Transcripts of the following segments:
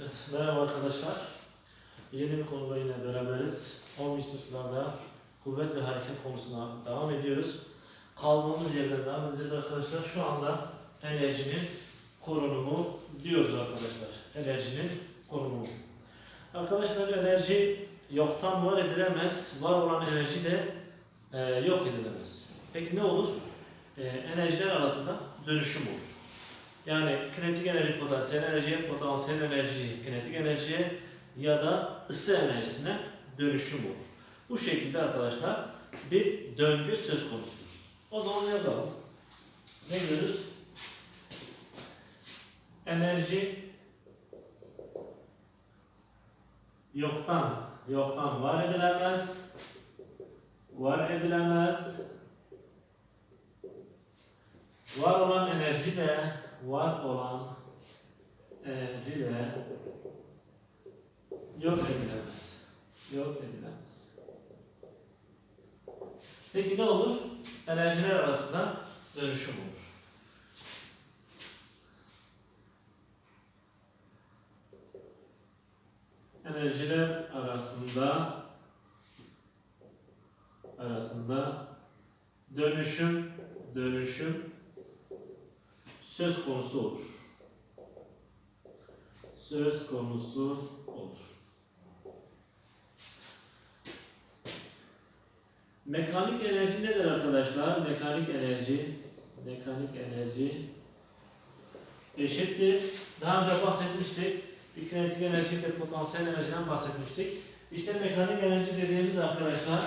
Evet, merhaba arkadaşlar. Yeni bir konuyla yine beraberiz. 10. sınıflarda kuvvet ve hareket konusuna devam ediyoruz. Kaldığımız yerden devam edeceğiz arkadaşlar. Şu anda enerjinin korunumu diyoruz arkadaşlar. Enerjinin korunumu. Arkadaşlar enerji yoktan var edilemez. Var olan enerji de e, yok edilemez. Peki ne olur? E, enerjiler arasında dönüşüm olur. Yani kinetik enerji potansiyel enerjiye, potansiyel enerji kinetik enerjiye ya da ısı enerjisine dönüşüm olur. Bu şekilde arkadaşlar bir döngü söz konusudur. O zaman yazalım. Ne diyoruz? Enerji yoktan yoktan var edilemez. Var edilemez. Var olan enerji de var olan enerji de yok edilemez. Yok edilemez. Peki ne olur? Enerjiler arasında dönüşüm olur. Enerjiler arasında arasında dönüşüm dönüşüm söz konusu olur. Söz konusu olur. Mekanik enerji nedir arkadaşlar? Mekanik enerji, mekanik enerji eşittir. Daha önce bahsetmiştik. Bir kinetik enerji ve potansiyel enerjiden bahsetmiştik. İşte mekanik enerji dediğimiz arkadaşlar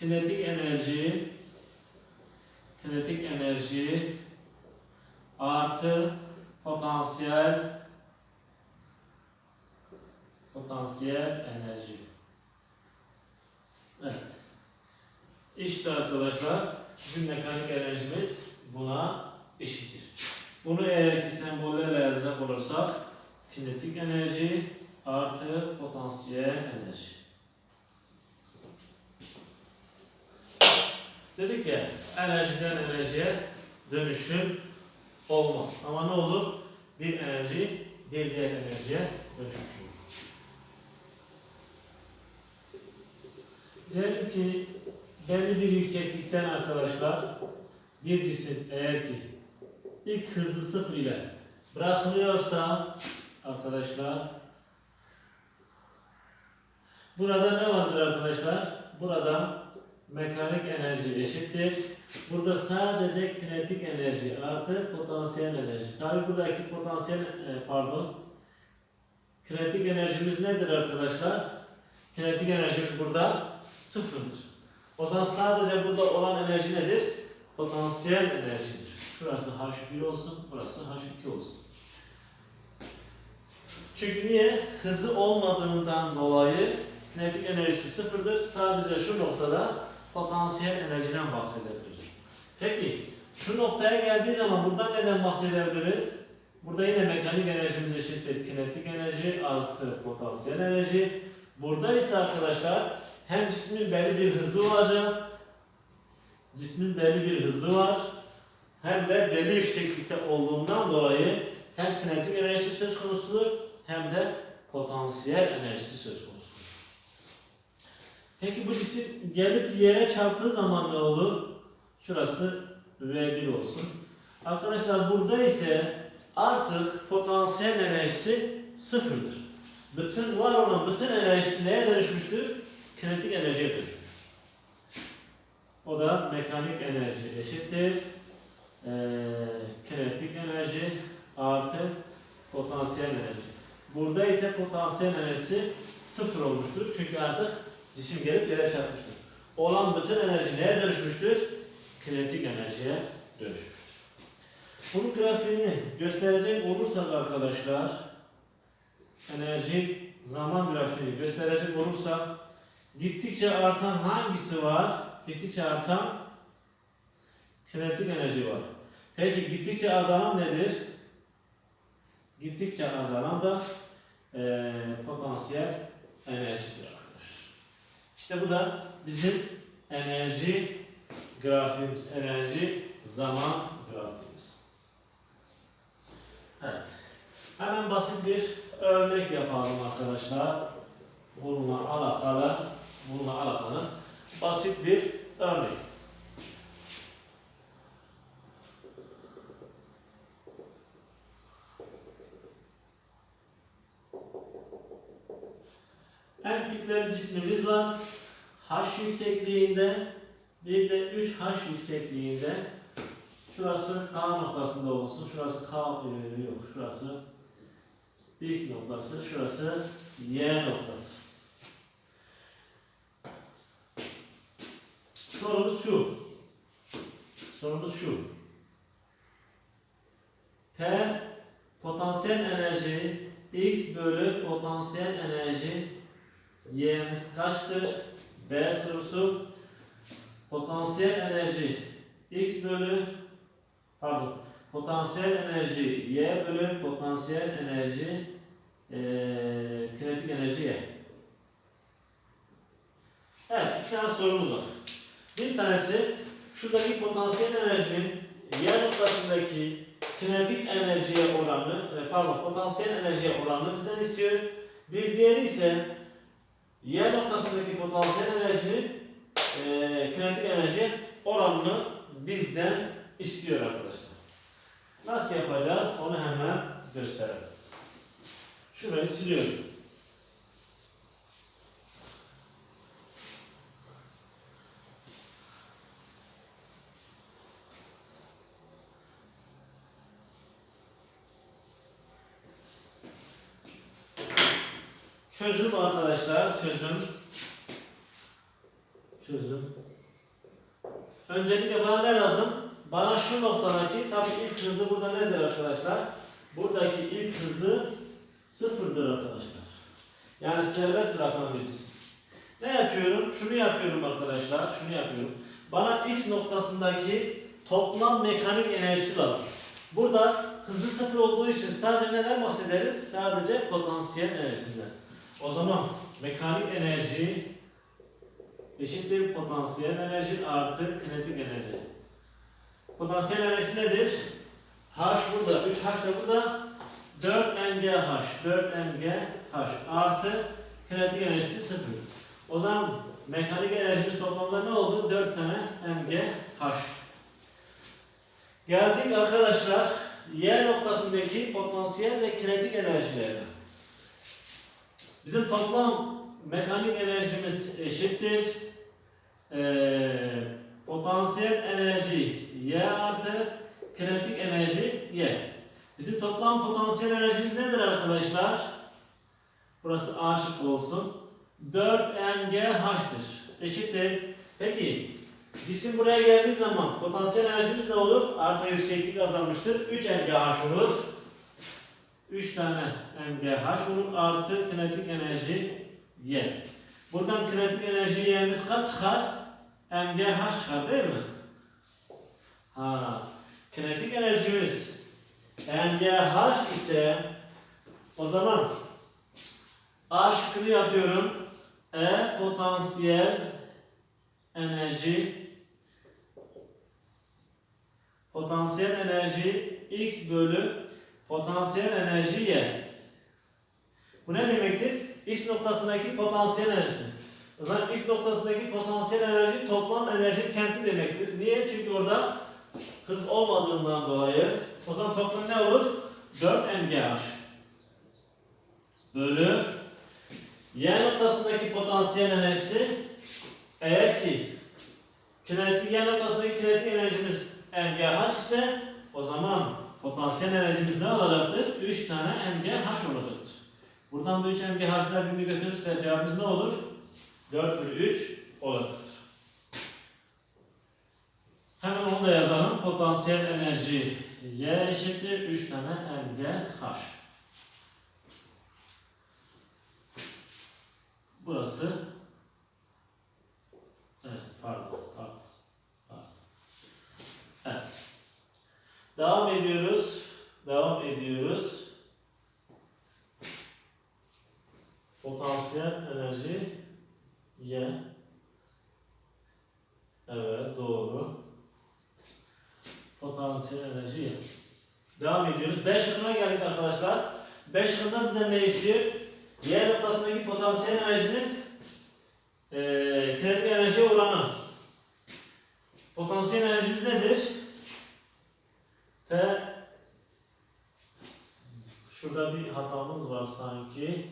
kinetik enerji kinetik enerji artı potansiyel potansiyel enerji. Evet. İşte arkadaşlar bizim mekanik enerjimiz buna eşittir. Bunu eğer ki sembollerle yazacak olursak kinetik enerji artı potansiyel enerji. Dedik ya enerjiden enerjiye dönüşüm olmaz. Ama ne olur? Bir enerji bir diğer enerjiye dönüşmüş olur. Diyelim ki belli bir yükseklikten arkadaşlar bir cisim eğer ki ilk hızı sıfır ile bırakılıyorsa arkadaşlar burada ne vardır arkadaşlar? Burada mekanik enerji eşittir. Burada sadece kinetik enerji artı potansiyel enerji. Tabi buradaki potansiyel e, pardon kinetik enerjimiz nedir arkadaşlar? Kinetik enerjimiz burada sıfırdır. O zaman sadece burada olan enerji nedir? Potansiyel enerjidir. Şurası H1 olsun, burası H2 olsun. Çünkü niye? Hızı olmadığından dolayı kinetik enerjisi sıfırdır. Sadece şu noktada potansiyel enerjiden bahsedebiliriz. Peki şu noktaya geldiği zaman buradan neden bahsedebiliriz? Burada yine mekanik enerjimiz eşittir. Kinetik enerji artı potansiyel enerji. Burada ise arkadaşlar hem cismin belli bir hızı olacak, cismin belli bir hızı var, hem de belli yükseklikte olduğundan dolayı hem kinetik enerjisi söz konusudur hem de potansiyel enerjisi söz konusudur. Peki bu cisim gelip yere çarptığı zaman ne olur? Şurası V1 olsun. Arkadaşlar burada ise artık potansiyel enerjisi sıfırdır. Bütün var olan bütün enerjisi neye dönüşmüştür? Kinetik enerjiye dönüşmüştür. O da mekanik enerji eşittir. Ee, kinetik enerji artı potansiyel enerji. Burada ise potansiyel enerjisi sıfır olmuştur. Çünkü artık cisim gelip yere çarpmıştır. Olan bütün enerji neye dönüşmüştür? Kinetik enerjiye dönüşmüştür. Bunun grafiğini gösterecek olursak arkadaşlar, enerji zaman grafiğini gösterecek olursak, gittikçe artan hangisi var? Gittikçe artan kinetik enerji var. Peki gittikçe azalan nedir? Gittikçe azalan da eee, potansiyel enerjidir. İşte bu da bizim enerji grafiğimiz, enerji zaman grafiğimiz. Evet. Hemen basit bir örnek yapalım arkadaşlar. Bununla alakalı, bununla alakalı basit bir örnek. Yüksekliğinde bir de 3H yüksekliğinde şurası K noktasında olsun. Şurası K e, yok. Şurası X noktası. Şurası Y noktası. Sorumuz şu. Sorumuz şu. P potansiyel enerji X bölü potansiyel enerji Y'miz kaçtır? B sorusu potansiyel enerji X bölü pardon potansiyel enerji Y bölü potansiyel enerji eee kinetik enerji Y. Evet iki tane sorumuz var. Bir tanesi şuradaki potansiyel enerjinin Y noktasındaki kinetik enerjiye oranını, e, pardon potansiyel enerjiye oranını bizden istiyor. Bir diğeri ise Y noktasındaki potansiyel enerjinin e, kinetik enerji oranını bizden istiyor arkadaşlar. Nasıl yapacağız onu hemen gösterelim. Şurayı siliyorum. Çözüm arkadaşlar, çözüm. Çözüm. Öncelikle bana ne lazım? Bana şu noktadaki, tabii ilk hızı burada nedir arkadaşlar? Buradaki ilk hızı sıfırdır arkadaşlar. Yani serbest bırakan bir cisim. Ne yapıyorum? Şunu yapıyorum arkadaşlar, şunu yapıyorum. Bana X noktasındaki toplam mekanik enerjisi lazım. Burada hızı sıfır olduğu için sadece neden bahsederiz? Sadece potansiyel enerjisinden. O zaman mekanik enerji eşittir potansiyel enerji artı kinetik enerji. Potansiyel enerjisi nedir? H burada, 3H da burada. 4 MGH, 4 MGH artı kinetik enerjisi 0. O zaman mekanik enerjimiz toplamda ne oldu? 4 tane MGH. Geldik arkadaşlar Y noktasındaki potansiyel ve kinetik enerjilerine. Bizim toplam mekanik enerjimiz eşittir. Ee, potansiyel enerji Y artı kinetik enerji Y. Bizim toplam potansiyel enerjimiz nedir arkadaşlar? Burası A şıkkı olsun. 4 MGH'tır. Eşittir. Peki cisim buraya geldiği zaman potansiyel enerjimiz ne olur? Artı yükseklik azalmıştır. 3 MGH olur. 3 tane MGH olur. Artı kinetik enerji Y. Buradan kinetik enerji Y'miz kaç çıkar? MGH çıkar değil mi? Ha. Kinetik enerjimiz MGH ise o zaman A şıkkını yapıyorum. E potansiyel enerji potansiyel enerji X bölü potansiyel enerji. Bu ne demektir? X noktasındaki potansiyel enerjisi. O zaman X noktasındaki potansiyel enerji toplam enerji kendisi demektir. Niye? Çünkü orada hız olmadığından dolayı o zaman toplam ne olur? 4 MGH bölü Y noktasındaki potansiyel enerjisi eğer ki kinetik Y noktasındaki kinetik enerjimiz MGH ise o zaman potansiyel enerjimiz ne olacaktır? 3 tane MGH olacaktır. Buradan bu 3 MGH'lar birbirini götürürse cevabımız ne olur? 4 bölü 3 olacaktır. Hemen onu da yazalım. Potansiyel enerji Y eşittir 3 tane MGH. Burası Evet, pardon, pardon, pardon. Evet. Devam ediyoruz. Devam ediyoruz. Potansiyel enerji Y. Evet, doğru. Potansiyel enerji Y. Devam ediyoruz. B şıkkına geldik arkadaşlar. B şıkkında bizden ne istiyor? Y noktasındaki potansiyel enerjinin eee kinetik enerjiye oranı. Potansiyel enerjimiz nedir? P Şurada bir hatamız var sanki.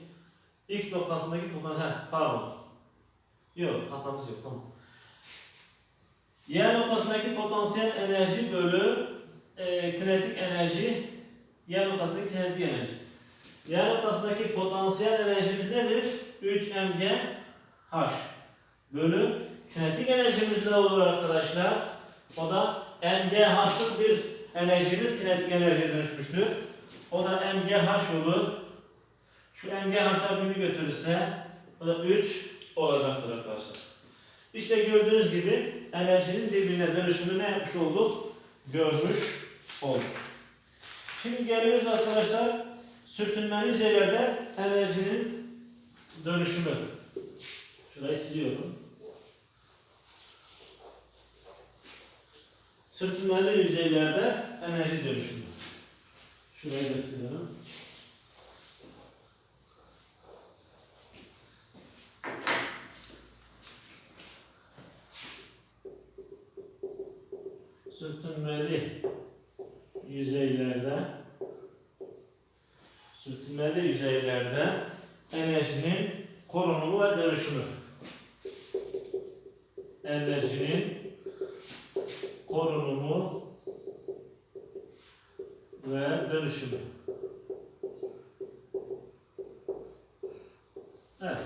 X noktasındaki potansiyel, pardon. Yok, hatamız yok, tamam. Y noktasındaki potansiyel enerji bölü e, kinetik enerji, Y noktasındaki kinetik enerji. Y noktasındaki potansiyel enerjimiz nedir? 3 mg h bölü kinetik enerjimiz ne olur arkadaşlar? O da mgH'lık bir enerjimiz kinetik enerjiye dönüşmüştür. O da mgh olur. Şu mgh'lar birbirini götürürse o da 3 olacaktır arkadaşlar. İşte gördüğünüz gibi enerjinin birbirine dönüşümünü ne yapmış olduk? Görmüş olduk. Şimdi geliyoruz arkadaşlar sürtünmeli yüzeylerde enerjinin dönüşümü. Şurayı siliyorum. Sürtünmeli yüzeylerde enerji dönüşümü. Şurayı da silelim. Sürtünmeli yüzeylerde sürtünmeli yüzeylerde enerjinin korunumu ve dönüşümü. Enerjinin korunumu ve dönüşümü. Evet.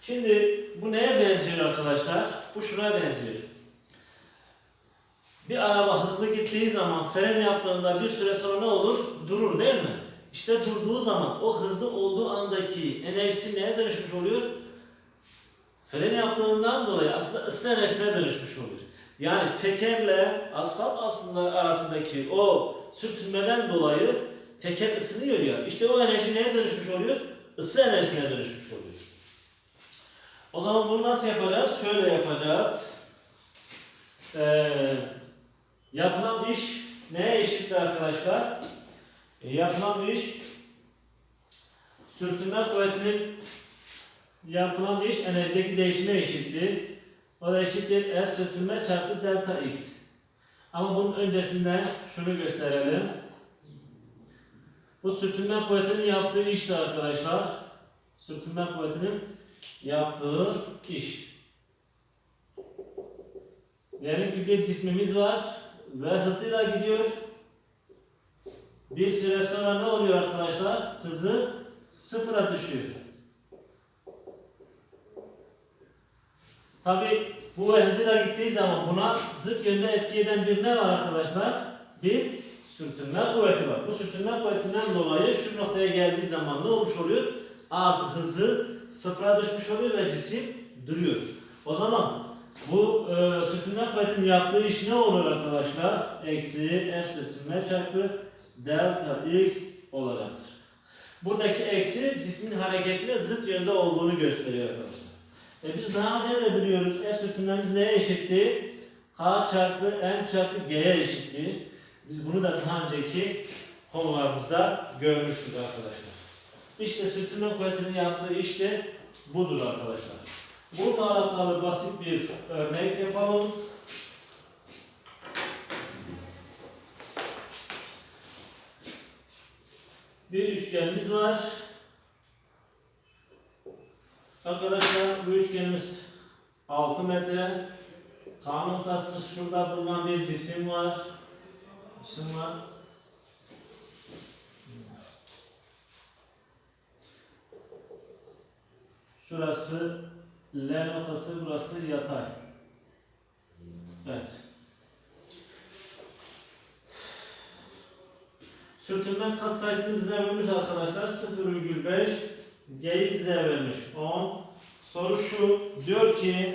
Şimdi bu neye benziyor arkadaşlar? Bu şuna benziyor. Bir araba hızlı gittiği zaman fren yaptığında bir süre sonra ne olur? Durur değil mi? İşte durduğu zaman o hızlı olduğu andaki enerjisi neye dönüşmüş oluyor? Fren yaptığından dolayı aslında ısı enerjisine dönüşmüş oluyor. Yani tekerle asfalt aslında arasındaki o sürtünmeden dolayı teker ısınıyor ya. İşte o enerji neye dönüşmüş oluyor? Isı enerjisine dönüşmüş oluyor. O zaman bunu nasıl yapacağız? Şöyle yapacağız. Ee, yapılan iş neye eşittir arkadaşlar? E, yapılan iş sürtünme kuvvetinin yapılan iş enerjideki değişime eşittir. O da eşittir F sürtünme çarpı delta X. Ama bunun öncesinde şunu gösterelim. Bu sürtünme kuvvetinin yaptığı işti arkadaşlar. Sürtünme kuvvetinin yaptığı iş. Ki bir cismimiz var ve hızıyla gidiyor. Bir süre sonra ne oluyor arkadaşlar? Hızı sıfıra düşüyor. Tabi bu ve hızıyla gittiği zaman buna zıt yönde etki eden bir ne var arkadaşlar? Bir sürtünme kuvveti var. Bu sürtünme kuvvetinden dolayı şu noktaya geldiği zaman ne olmuş oluyor? Artık hızı sıfıra düşmüş oluyor ve cisim duruyor. O zaman bu e, sürtünme kuvvetinin yaptığı iş ne olur arkadaşlar? Eksi F sürtünme çarpı delta X olacaktır. Buradaki eksi cismin hareketine zıt yönde olduğunu gösteriyor arkadaşlar. E biz daha önce de biliyoruz F sürtünmemiz neye eşitti? K çarpı M çarpı G'ye eşitti. Biz bunu da daha önceki konularımızda görmüştük arkadaşlar. İşte sürtünme kuvvetinin yaptığı işte budur arkadaşlar. Bununla alakalı basit bir örnek yapalım. Bir üçgenimiz var. Arkadaşlar bu üçgenimiz 6 metre. K noktası şurada bulunan bir cisim var. Cisim var. Şurası L noktası, burası yatay. Evet. Sürtünme katsayısını bize vermiş arkadaşlar. 0,5 G'yi bize vermiş 10 Soru şu diyor ki